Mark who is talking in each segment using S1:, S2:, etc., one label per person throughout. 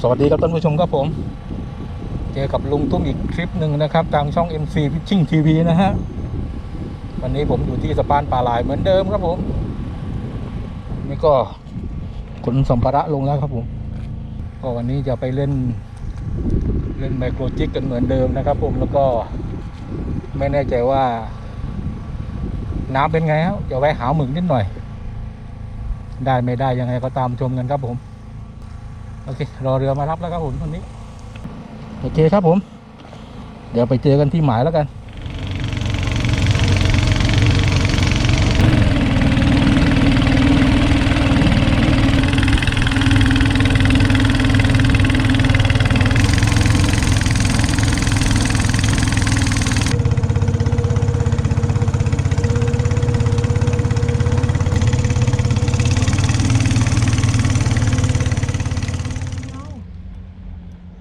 S1: สวัสดีครับท่านผู้ชมครับผม เจอกับลุงตุ้มอีกคลิปหนึ่งนะครับ ทางช่อง MC Fishing TV นะฮะ วันนี้ผมอยู่ที่สะพานป่าลายเหมือนเดิมครับผม นี่ก็ขนสัมภาระลงแล้วครับผม ก็วันนี้จะไปเล่นเล่นไมโครจิกกันเหมือนเดิมนะครับผมแล้วก็ไม่แน่ใจว่า น้ำเป็นไงครับจะแวะหาหมึกนิดหน่อย ได้ไม่ได้ยังไงก็ตามชมกันครับผม โอเค รอเรือมารับแล้วครับผมคนนี้ โอเคครับผม เดี๋ยวไปเจอกันที่หมายแล้วกัน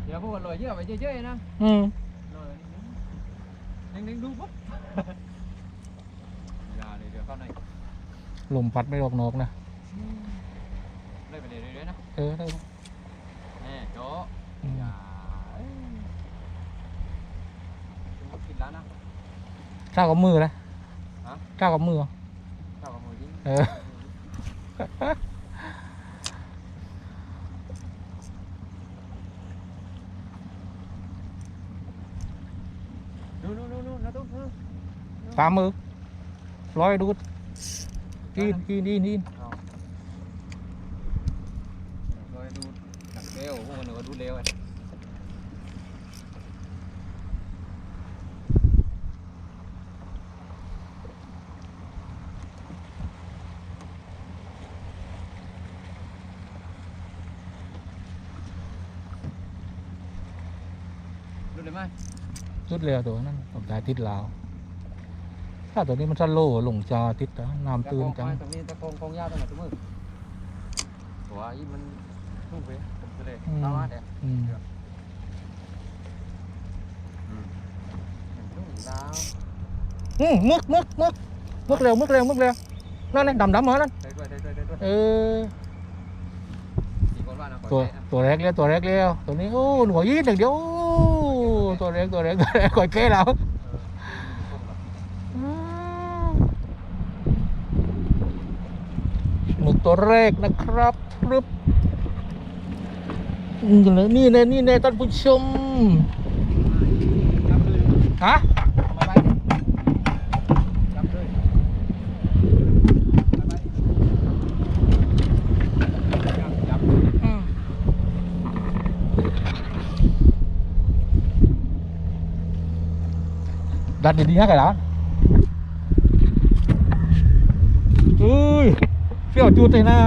S2: เดี๋ยวพวกมันลอยเยอะไปเยอะๆนะ
S1: อืม
S2: ลอยนิ่งๆนิ่งๆดูปุ๊บอย่าเลยเดี๋ยวเข้าใน
S1: ล มพัดไม่ออกนอกนะ
S2: เลยไปเรื่อยๆนะ
S1: เออได้
S2: แน่โจ๊ะ
S1: อืม
S2: อย่าเอ้ยจะมากินแล้วนะ
S1: ข้าวกับมือนะ
S2: ฮะ
S1: ข้าวกับมือ
S2: ข้าวกับมือยิง
S1: เออ
S2: นู่นนู่นนู่นนู่นนะตุ๊กนู่น
S1: ตามมือร้อยดูด กินกินกินกิน
S2: เอาลอยดูหนักเร็วพวกมันก็ดูเร็วไอ้ดูเลยไหม
S1: สุดเร็วตัวนั้นผมได้ติดลาว ถ้าตัวนี้มันสั้นโล่หลงจอติดนะน้ำตื้นจัง
S2: ตรงนี้ตะโกงกองยาวตรงไหนตุ้มือหัวอีมันทุ่งไปผมไปเลยตามมาเดี๋ยว
S1: อืม
S2: ทุ่งดาว
S1: อืมมึกมึกมึกมึกเร็วมึกเร็วมึกเร็วนั่นนี่ดำดำมานั่น
S2: ได้ด้วยได้ด้วยได้ด้วย
S1: เออ
S2: สี่คนว่านะ
S1: ตัวตัวแรกเลี้ยวตัวแรกเลี้ยวตัวนี้โอ้หนูยี่หนึ่งเดียวโอ้ตัวแรกตัวแรกตัวแรกคอยเก้แล้วอืมหมึก ตัวแรกนะครับรับนี่เลยนี่แน่นี่แน่ท่านผู้ชมฮะดันดีๆนะไก่ละอุ้ย เปรี้ยวจูดเลยนะ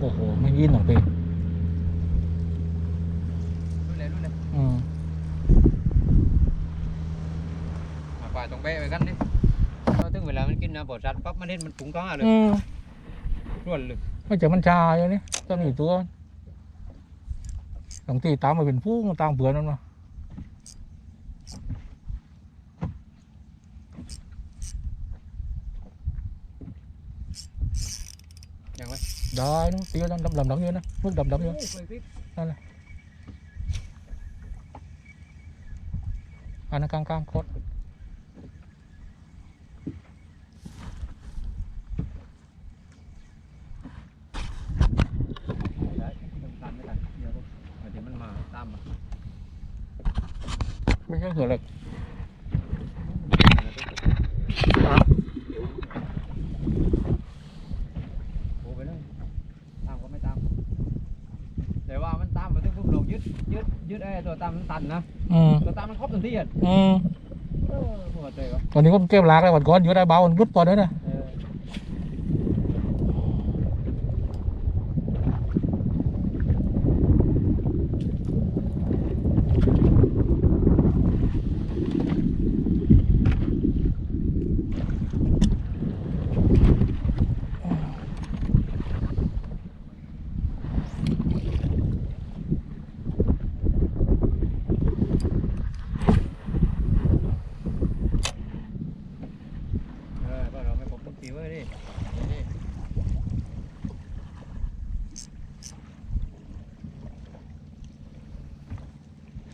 S1: โอ้โหไม่ยินหรอกพี่
S2: รุ่นเลยรุ่นเลย
S1: อืม
S2: มาป่าตรงเบ๊ะไปกันดิเราถึงเวลามันกินนะบด สัตว์ปั๊บมันเห็นมันถุงก้าเลย
S1: อืม
S2: ร่วนเลย
S1: ไม่เจอมันชาอย่างนี้ต้องมีตัวบางทีตามมาเป็นผู้ตามเบื่อนั่นมา
S2: ยังไง
S1: ได้เนอะตีดำดำดำดำอยู่นะมึกดำดำอยู่
S2: เคยคลิป
S1: อันนั้นกลางกลางๆคด
S2: ได้ต้องตามไม่ทันเดี๋ยวเดี๋ยวมันมาตามมา
S1: ไม่ใช่เหือเลย
S2: โอ้ไปเลยตามก็ไม่ตามแต่ว่ามันตามมาถึงปุ๊บลงยึดยึดยึดไอ้ตัวตามมันตันนะ
S1: อืม
S2: ตัวตามมันครบทันทีอะ
S1: อืม
S2: เออหัวใจวะ
S1: วันนี้ก็เก็บลากเลยวันก่อนอยู่ได้เบาวันรุดก่อนด้วยนะ
S2: เออ ตีไว้ดินี่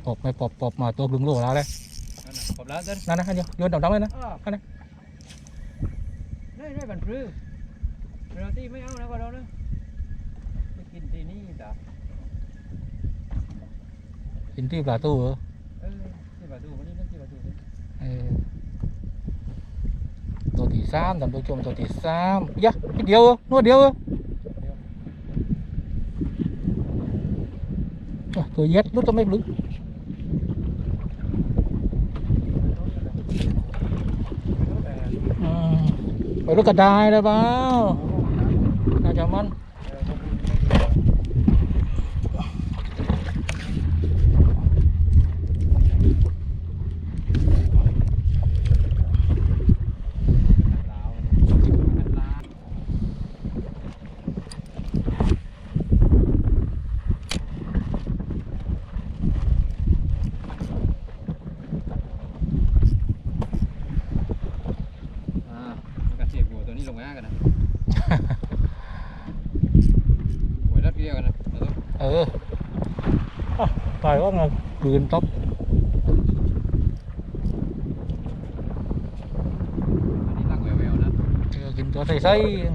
S1: ปอบไม่ปอบปอบมาตัวกลึงโลแล้วเลย
S2: นั่นน่ะผมแล้วเต้น
S1: นั่นนะอันเดียวโยนดำๆเลยนะ
S2: อ้าว
S1: อันไหน
S2: ได้ได้บันพรือเราตีไม่เอานะว่าเรานะไปกินที่นี่จ้ะ
S1: กินที่ปลาตู้เหรอ
S2: เออที่ประตูวันนี้นั่นที่ประตูนี่
S1: เออตัวที่สามท่านผู้ชมตัวที่สามยะนิดเดียวเหรอนวดเดียวเหรออะตัวเย็ดรู้ตัวไม่ลึกอืม ไปรถกระดายเลยเปล่าน่าจะมัน
S2: อ่ามันกระเสียบหัวตัวนี้ลงมากันนะหัวรัดเดียวกันนะเราต้อง
S1: เออ อะตายว่าไงปืนต๊อป
S2: อันนี้ลักแววๆนะ
S1: เออกินตัวใส่ๆยั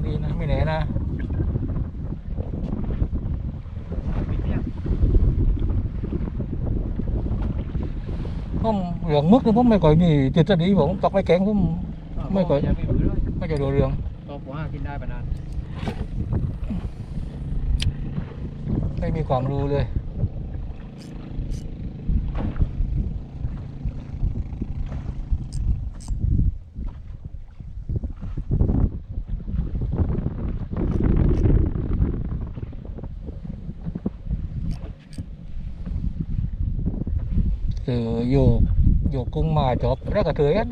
S1: งดีนะไม่แน่นะ
S2: ปิดเนี่ย
S1: ผมเหลืองมึกนี่ผมไม่ค่อยมีจิตดีผมตอกไม่แข็งผมไม่อน
S2: อย่าไปมือด้วย
S1: ไม่จะดูเรื่อง
S2: ตัวหัวกินได้ปะนาน
S1: ไม่ là tươi á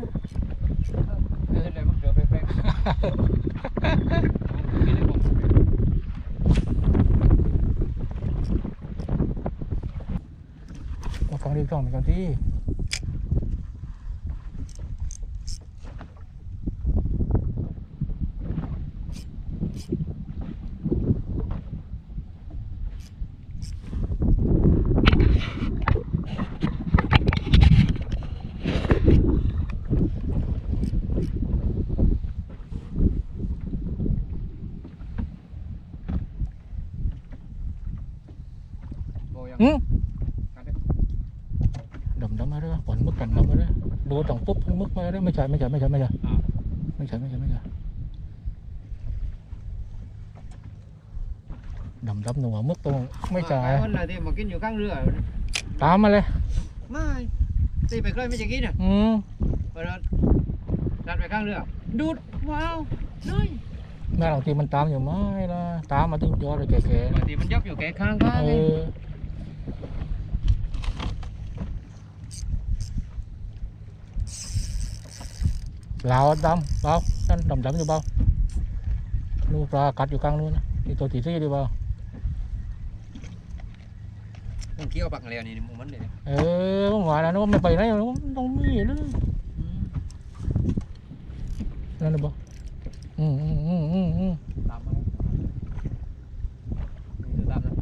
S2: เออเลยมันเดือดแปลกๆกินได้หมด
S1: một phần đi còn còn tí
S2: โบยัง
S1: ừ
S2: กันเด้อ
S1: đầm đầm ở đó còn mức đầm đầm ở đó đua ไม่ได้ไม่ใช่ไม่ใช่
S2: ไม่ใช่
S1: ไม่ใช่ไม่ใช่ไม่ใช่
S2: ไม่
S1: ใช่
S2: ดำดับหนัวมึกตร
S1: งไม่ใช่ไอ้ค
S2: นน่ะที่มากินอยู่ข้างเรือ
S1: ตามมาเลย
S2: ไม่ตีไปใกล้ไม่จะกินอะ
S1: อื
S2: มไปแล้ดันไปข้างเรือดูดว้าวน้อย
S1: แม่หลังทีมันตามอยู่ไม่ละตามมาถึงจอเลยแก่ๆ
S2: บางทีมันยับอยู่แก่ข้างข้าง
S1: เออ lao đâm bao đâm đâm đâm vô bao nu ra cắt vô căng luôn thì tôi chỉ đi bao
S2: ต้องเคี้ยวปักแล้วนี่มันเลย
S1: ừ ngoài là nó mày bày đấy nó không có gì nữa nên là bao ừ ừ ừ ừ ừ
S2: ตามมานี่ตามนะ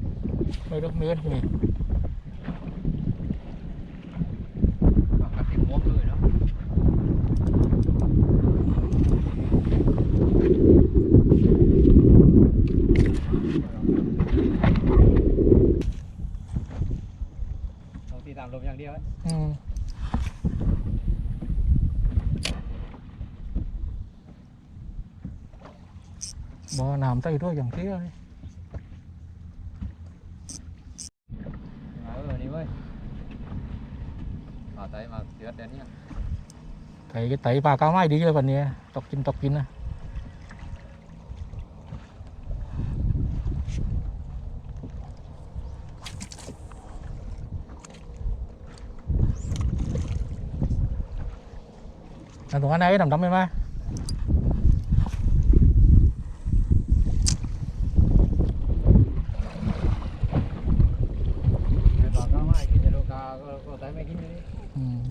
S1: mày đâu mày mày
S2: กัดติดหัวเลยเนาะต้องตีตามลมอย่างเดียว
S1: ừ bỏ làm tay thôi chẳng kia đi
S2: เออนี่เว้ยมาไตมาเดือดเดือนนี้
S1: thấy cái tay ba cao mai đi rồi phần này tọc chín tọc chín à Anh tụi anh ấy nằm đóng em ba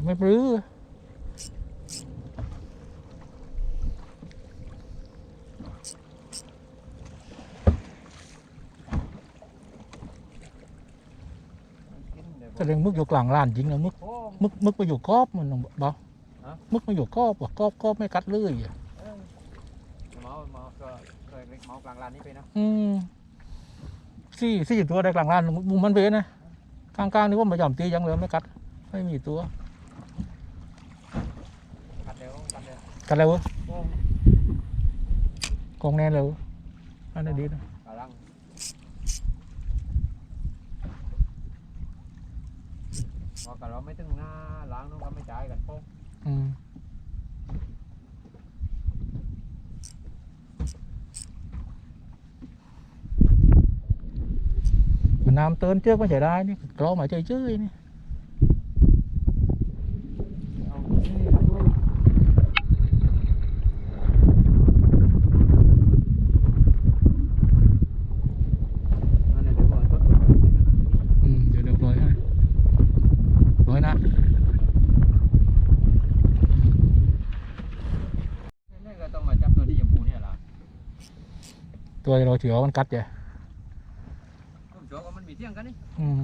S2: ไม่ปลื้อแส
S1: ดงมึกอยู่กลางลานจริงนะมึกมึกมึกไปอยู่กอบมันบ่มึกมาอยู่กอบว่ะกอบกอบไม่กัดเลยอะ
S2: เมอเมาก็เคยเมากลางลานนี่ไปนะ
S1: อืมสี่สี่ตัวได้กลางลานมุมมันเป็นะกลางกลางนี่ว่ามันหย่อมตียังเลยไม่กัด ไม่มีตัว
S2: กัดเร็วกัด
S1: แล้วเว้ย
S2: โค้ง
S1: กองแน่เลยเว้ยอันนี้ดีนะ
S2: กำลังพอกันเราไม่ถึงหน้าล้างนู้นก็ไม่จ่ายกันโค้ง
S1: อืมน้ำเตือนเชือกไม่ใช่ได้นี่กรอมาเฉยๆนี่
S2: เอาที่รับลูกนั่นแหละเดี๋ยวก่อนทดสอบให้กันนะ
S1: อืมเดี๋ยวเดี๋ยวปล่อยให้ปล่อยนะ
S2: นี่ก็ต้องมาจับตัวที่ยมพูเนี่ยล่ะ
S1: ตัวเราเฉียวมันกัดจ้ะ
S2: ผมโจก็มันมีเที่ยงกันนี่
S1: อืม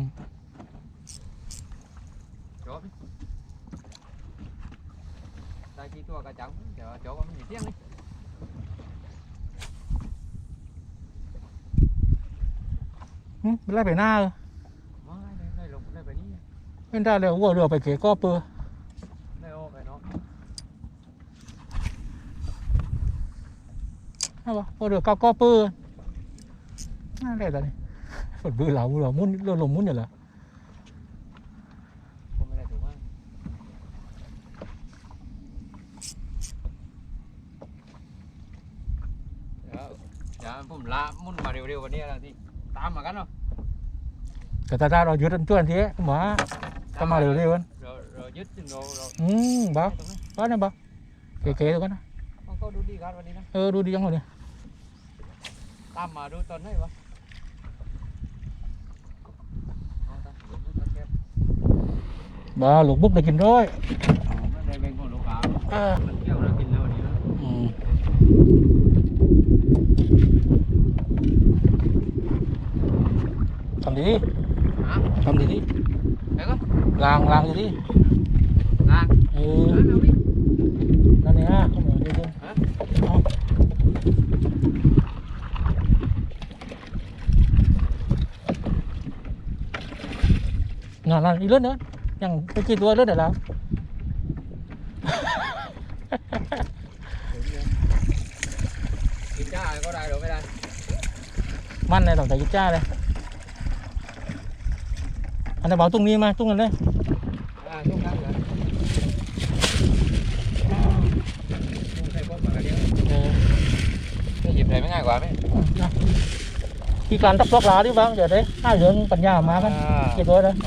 S2: โจพี่ได้กี่ตัวกระจังเดี๋ยวโจก็มันมีเที่ยงนี่
S1: หึไม่ไล่ไปหน้าเออ
S2: มาได้ได้ลงได้ไปนี่
S1: ไม่ได้เลยวัวเรือไปเกะก็เปือ
S2: ได้โอ้ไปเนาะ
S1: เอาวะวัวเรือก็ก็เปือน่าได้แต่นี่ฝนบือเหลาเหลามุ่นเรือลมมุ่นอยู่เหรอ
S2: ผมไม่ได้ถูกมั้งเดี๋ยวเดี๋ยวผมละมุ่นมาเร็วๆวันนี้แล้วที่ตามมากันเนาะ
S1: แต่ถ้าเราหยุดช่วยทีหมาก็มาเร็วๆกัน
S2: เราเรายึดจึงเราเรา
S1: อืมบ้า
S2: ตรงนั้น
S1: บ้าเนี่ยบ้าเก๋ๆตัวกันนะ
S2: มัน ก็ดูดีกันวันนี้นะ
S1: เออ ดูดีจังเลยเนี่ย
S2: ตามมาดูตอนไหนวะเอาตามดูตะเกียบ
S1: บ้าลูกบุกได้กินด้วย
S2: ไม่ได้เป็นของลูกค้า
S1: เออ
S2: มันเที่ยวเรากินแล้ววันนี้นะ
S1: อืมทำดี
S2: ฮะ
S1: ๆทำดี
S2: เดี๋ยวก็
S1: ๆล้างล้างดี
S2: นาง
S1: ๆเออ
S2: นั่นเอาพี่
S1: นั่นเนี่ยเข้ามาเรื่อย
S2: ฮะ
S1: ๆเอา นั่นนั่นอีเรื่องนึงยังไปกี่ตัวเรื่องเดี๋ยวแล้ว
S2: กินจ้าก็ได้หรือไม่ได้
S1: มัน này tổng thể kiểm tra đây anh này bảo tung đi mà tung lên đây
S2: อ่าทุกครั้งเลยต้งใช้พวกปากกาเดียวจะหยิบไหนไม่ง่ายกว่าไหม
S1: nào. khi cần tóc tóc lá đi vâng giờ đấy hai đứa bật nhà mà con
S2: อ่า
S1: kia tôi đây
S2: อ่าหกตัวมันใกล้ร่อง
S1: à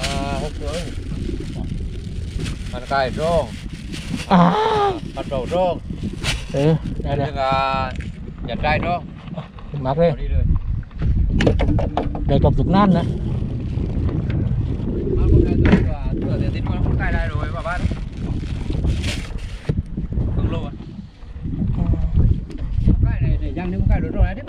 S2: มันโดดร่อง
S1: ừ
S2: เดี๋ย
S1: đây
S2: ว
S1: đây
S2: อ่าอย่าได้ร่อง
S1: mặc
S2: พ
S1: đi
S2: อดีเลย
S1: để cọc dục nan nữa
S2: มาคนใกล้ตัวดีกว่าตัวเดี๋ยวติดมันคนใกล้ได้เลยป่ะบ้านเพิ่งรู้อะใกล้ในในยังนึงใกล้โดดร่องแล้วดิ